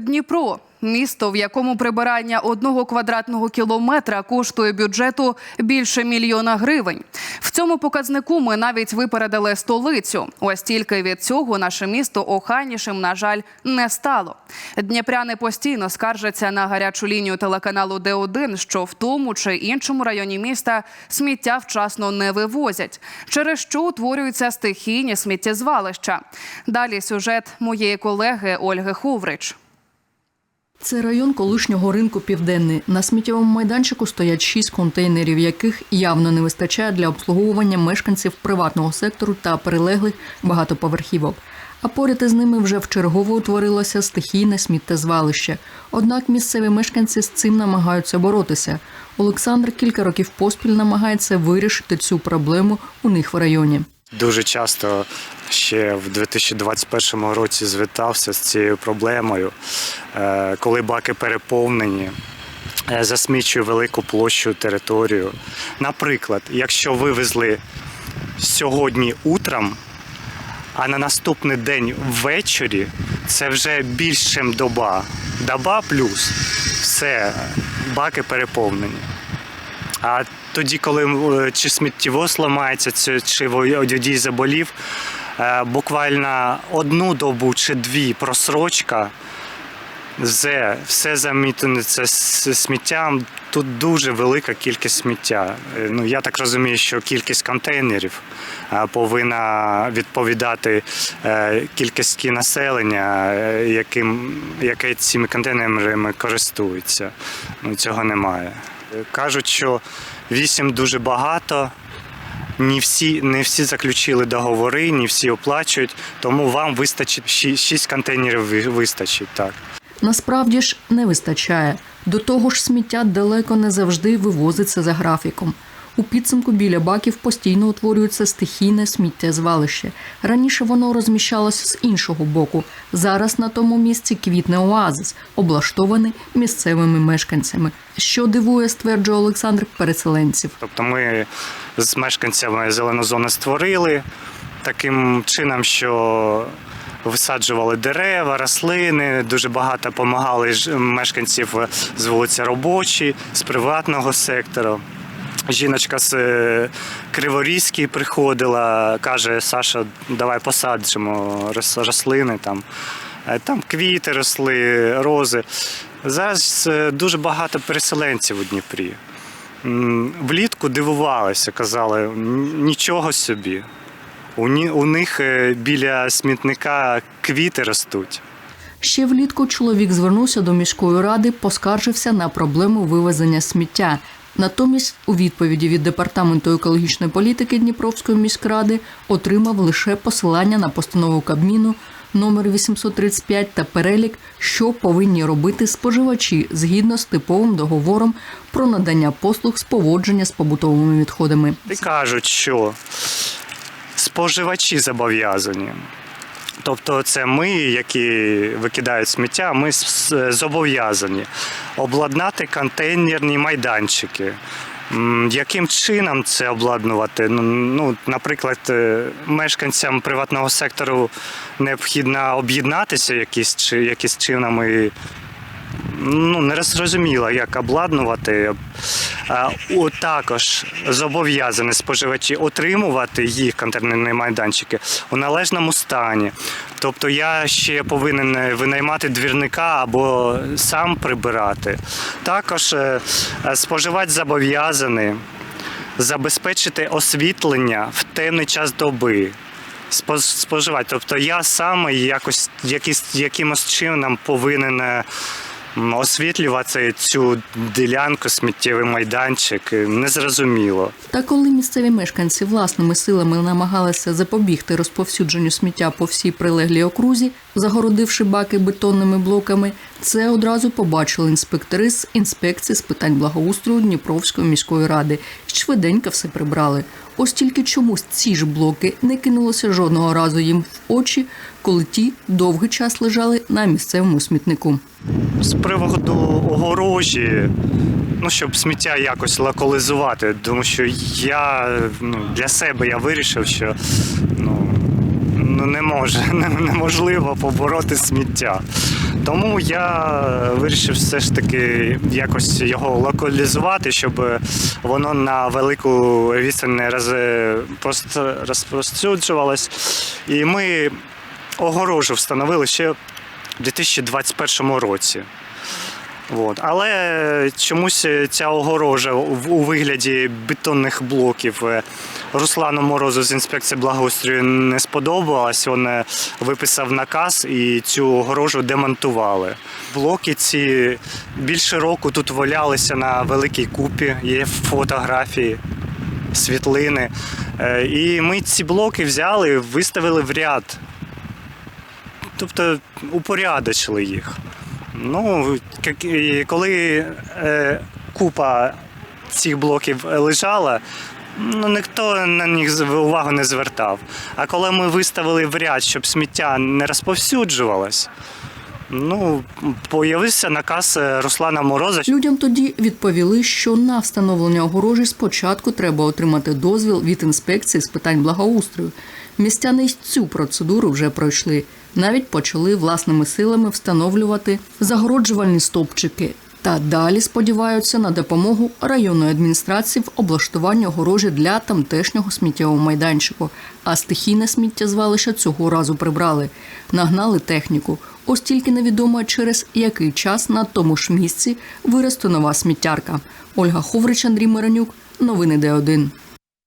Дніпро місто, в якому прибирання одного квадратного кілометра коштує бюджету більше мільйона гривень. В цьому показнику ми навіть випередили столицю. Ось тільки від цього наше місто охайнішим, на жаль, не стало. Дніпряни постійно скаржаться на гарячу лінію телеканалу Д1, що в тому чи іншому районі міста сміття вчасно не вивозять, через що утворюються стихійні сміттєзвалища. Далі сюжет моєї колеги Ольги Ховрич. Це район колишнього ринку Південний. На сміттєвому майданчику стоять шість контейнерів, яких явно не вистачає для обслуговування мешканців приватного сектору та прилеглих багатоповерхівок. А поряд із ними вже вчергово утворилося стихійне сміттєзвалище. Однак місцеві мешканці з цим намагаються боротися. Олександр кілька років поспіль намагається вирішити цю проблему у них в районі. Дуже часто ще в 2021 році звітався з цією проблемою, Е, коли баки переповнені. е, Засмічує велику площу територію. Наприклад, якщо вивезли сьогодні утром, а на наступний день ввечері це вже більше доба. Доба плюс все, баки переповнені. А тоді, коли е, чи сміттєвоз ламається, чи- водій заболів, е, буквально одну добу чи дві просрочка, все, все замітнеться з сміттям. Тут дуже велика кількість сміття. Е, Ну, я так розумію, що кількість контейнерів повинна відповідати кількості населення, яким, яке цими контейнерами користується. Ну, цього немає. Кажуть, що вісім дуже багато. Не всі, не всі заключили договори, не всі оплачують, тому вам вистачить 6 контейнерів вистачить. Так. Насправді ж не вистачає. До того ж, сміття далеко не завжди вивозиться за графіком. У підсумку біля баків постійно утворюється стихійне сміттєзвалище. Раніше воно розміщалося з іншого боку. Зараз на тому місці квітне оазис, облаштований місцевими мешканцями. Що дивує, стверджує Олександр переселенців. Тобто ми з мешканцями зелену зону створили таким чином, що висаджували дерева, рослини, дуже багато допомагали мешканців з вулиці Робочі, з приватного сектору. Жіночка з е, Криворізьки приходила, каже: Саша, давай посаджимо рослини там. Е, Там квіти росли, рози. Зараз е, дуже багато переселенців у Дніпрі. Влітку дивувалися, казали, нічого собі. У, них біля смітника квіти ростуть. Ще влітку чоловік звернувся до міської ради, поскаржився на проблему вивезення сміття. Натомість, у відповіді від департаменту екологічної політики Дніпровської міськради отримав лише посилання на постанову Кабміну номер 835 та перелік, що повинні робити споживачі згідно з типовим договором про надання послуг з поводження з побутовими відходами. Кажуть, що споживачі зобов'язані. Тобто це ми, які викидають сміття, ми зобов'язані обладнати контейнерні майданчики. Яким чином це обладнувати? Ну, Ну, наприклад, е, мешканцям приватного сектору необхідно об'єднатися якісь, якісь чином і ну, не зрозуміло, як обладнувати. О, Також зобов'язані споживачі отримувати їх контейнерні майданчики у належному стані. Тобто я ще повинен винаймати двірника або сам прибирати. Також е, е, споживач зобов'язаний забезпечити освітлення в темний час доби. Спо- Споживати. Тобто я сам якось якимось чином повинен е, освітлювати цю ділянку, сміттєвий майданчик. Е, Незрозуміло. Та коли місцеві мешканці власними силами намагалися запобігти розповсюдженню сміття по всій прилеглій окрузі, загородивши баки бетонними блоками, це одразу побачили інспектори з інспекції з питань благоустрою Дніпровської міської ради швиденько все прибрали. Ось тільки чомусь ці ж блоки не кинулися жодного разу їм в очі, коли ті довгий час лежали на місцевому смітнику. З приводу огорожі, ну щоб сміття якось локалізувати, тому що я ну, для себе я вирішив, що ну, не може, неможливо побороти сміття. Тому я вирішив все ж таки якось його локалізувати, щоб воно на велику відстань не роз... І ми огорожу встановили ще в 2021 році. От. Але чомусь ця огорожа у вигляді бетонних блоків е, Руслану Морозу з інспекції благоустрою не сподобалась. Він е, виписав наказ і цю огорожу демонтували. Блоки ці більше року тут валялися на великій купі, є фотографії, світлини. Е, І ми ці блоки взяли, виставили в ряд. Тобто упорядочили їх. Ну, коли е, купа цих блоків лежала, ну ніхто на них увагу не звертав. А коли ми виставили в ряд, щоб сміття не розповсюджувалось, ну, появився наказ е, Руслана Мороза. Людям тоді відповіли, що на встановлення огорожі спочатку треба отримати дозвіл від інспекції з питань благоустрою. Містяни цю процедуру вже пройшли. Навіть почали власними силами встановлювати загороджувальні стовпчики. Та далі сподіваються на допомогу районної адміністрації в облаштуванні огорожі для тамтешнього сміттєвого майданчику. А стихійне сміттєзвалище цього разу прибрали, нагнали техніку. Ось тільки невідомо через який час на тому ж місці виросте нова сміттярка. Ольга Ховрич, Андрій Миронюк. Новини Д1.